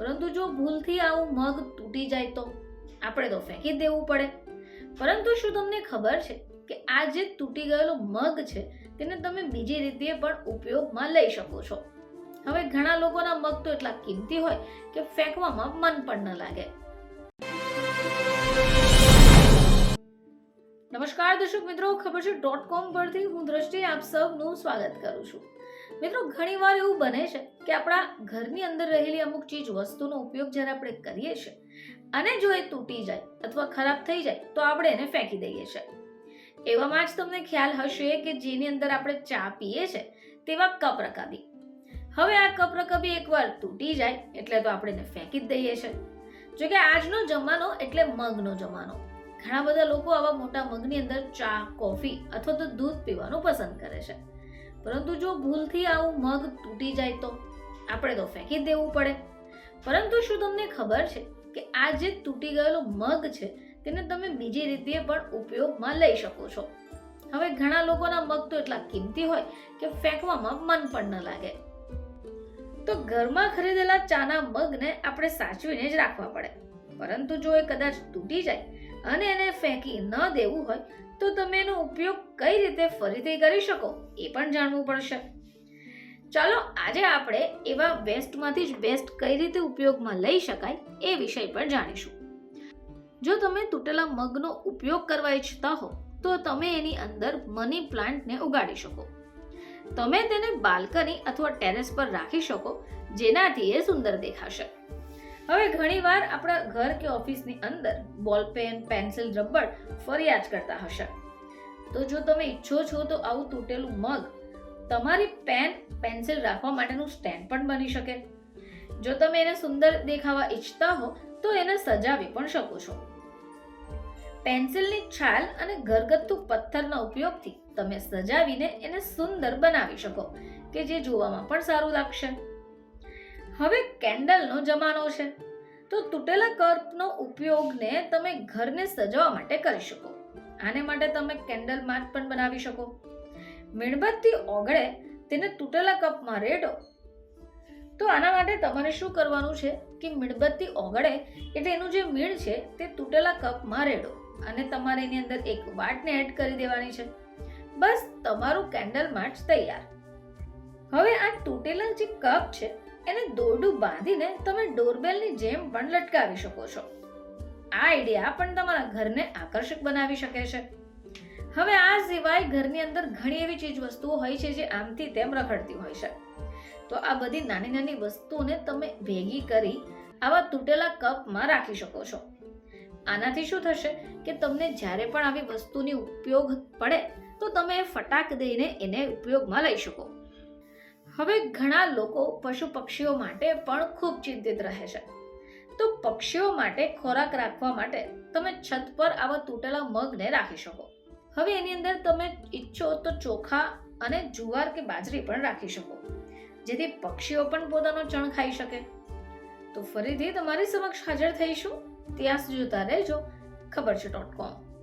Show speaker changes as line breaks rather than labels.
પરંતુ જો ભૂલથી આવું મગ તૂટી જાય તો આપણે તો ફેંકી દેવું પડે. પરંતુ શું તમને ખબર છે કે આ જે તૂટી ગયેલો મગ છે, તેને તમે બીજી રીતે પણ ઉપયોગમાં લઈ શકો છો. હવે ઘણા લોકોના મગ તો એટલા કિંમતી હોય કે ફેંકવામાં મન પણ ન લાગે. નમસ્કાર દર્શક મિત્રો, ખબર છે ડોટ કોમ પરથી હું દ્રષ્ટિ આપ સૌનું સ્વાગત કરું છું. મિત્રો, ઘણીવાર એવું બને છે કે આપણા ઘરની અંદર રહેલી અમુક ચીજ, વસ્તુનો ઉપયોગ જ્યારે આપણે કરીએ છીએ અને જો એ તૂટી જાય અથવા ખરાબ થઈ જાય, તો આપણે એને ફેંકી દઈએ છીએ. એવામાં જ તમને ખ્યાલ હશે કે જેની અંદર આપણે ચા પીએ છીએ તેવા કપ રકાબી. હવે આ કપ રકાબી એકવાર તૂટી જાય એટલે તો આપણે એને ફેંકી જ દઈએ છીએ. જો કે આજનો જમાનો એટલે મગનો જમાનો. ઘણા બધા લોકો આવા મોટા મગની અંદર ચા, કોફી અથવા તો દૂધ પીવાનું પસંદ કરે છે. પરંતુ જો ભૂલથી આવું મગ તૂટી જાય તો? આપણે તો ફેંકી દેવું પડે. પરંતુ શું તમને ખબર છે કે આ જે તૂટી ગયેલો મગ છે, તેને તમે બીજી રીતે પણ ઉપયોગમાં લઈ શકો છો? હવે ઘણા લોકોના મગ તો એટલા કિંમતી હોય કે ફેંકવામાં મન પણ ન લાગે. તો ઘરમાં ખરીદેલા ચાના મગને આપણે સાચવીને જ રાખવા પડે. પરંતુ જો એ કદાચ તૂટી જાય અને એને ફેંકી ન દેવું હોય તો તમે એનો ઉપયોગ કઈ રીતે ફરીથી કરી શકો એ પણ જાણવું પડશે. ચાલો, આજે આપણે એવા વેસ્ટમાંથી જ બેસ્ટ કઈ રીતે ઉપયોગમાં લઈ શકાય એ વિષય પર જાણીશું. જો તમે તૂટેલા મગનો ઉપયોગ કરવા ઈચ્છતા હો, તો તમે એની અંદર મની પ્લાન્ટને ઉગાડી શકો. તમે તેને બાલ્કની અથવા ટેરેસ પર રાખી શકો, જેનાથી એ સુંદર દેખાશે. હવે ઘણીવાર આપણા ઘર કે ઓફિસની અંદર બોલ, પેન, પેન્સિલ, રબર ફરિયાદ કરતા હશે. તો જો તમે ઈચ્છો છો તો આવું તૂટેલું મગ તમારી પેન, પેન્સિલ રાખવા માટેનું સ્ટેન્ડ પણ બની શકે. જો તમે એને સુંદર દેખાવા ઈચ્છતા હો તો એને સજાવી પણ શકો છો. પેન્સિલની છાલ અને ઘરગથ્થુ પથ્થરના ઉપયોગથી તમે સજાવીને એને સુંદર બનાવી શકો, કે જે જોવામાં પણ સારું લાગશે. હવે કેન્ડલનો જમાનો છે. તો તૂટેલા કપનો ઉપયોગને તમે ઘરને સજાવવા માટે કરી શકો. આને માટે તમે કેન્ડલ માર્ક પણ બનાવી શકો. મીણબત્તી ઓગળે તેને તૂટેલા કપમાં રેડો. તો આના માટે તમારે શું કરવાનું છે કે મીણબત્તી ઓગળે એટલે એનું જે મીણ છે તે તૂટેલા કપમાં રેડો અને તમારે એની અંદર એક વાટને એડ કરી દેવાની છે. બસ તમારું કેન્ડલ માર્ચ તૈયાર. હવે આ તૂટેલા જે કપ છે એને દોરડું બાંધીને તમે ડોરબેલની જેમ પણ લટકાવી શકો છો. આ આઈડિયા પણ તમારા ઘરને આકર્ષક બનાવી શકે છે. હવે આ સિવાય ઘરની અંદર ઘણી એવી ચીજ વસ્તુઓ હોય છે જે આમથી તેમ રખડતી હોય છે. તો આ બધી નાની નાની વસ્તુઓને તમે ભેગી કરી આવા તૂટેલા કપમાં રાખી શકો છો. આનાથી શું થશે કે તમને જ્યારે પણ આવી વસ્તુની ઉપયોગ પડે તો તમે ફટાક દઈને એને ઉપયોગમાં લઈ શકો. હવે ઘણા લોકો પશુ પક્ષીઓ માટે પણ ખૂબ ચિંતિત રહે છે. તો પક્ષીઓ માટે ખોરાક રાખવા માટે તમે છત પર આવા તૂટેલા મગને રાખી શકો. હવે એની અંદર તમે ઈચ્છો તો ચોખા અને જુવાર કે બાજરી પણ રાખી શકો. જેથી પક્ષીઓ પણ પોતાનો ચણ ખાઈ શકે. તો ફરીથી તમારી સમક્ષ હાજર થઈશું. ત્યાં સુધી જોતા રહેજો. ખબર છે ડોટ કોમ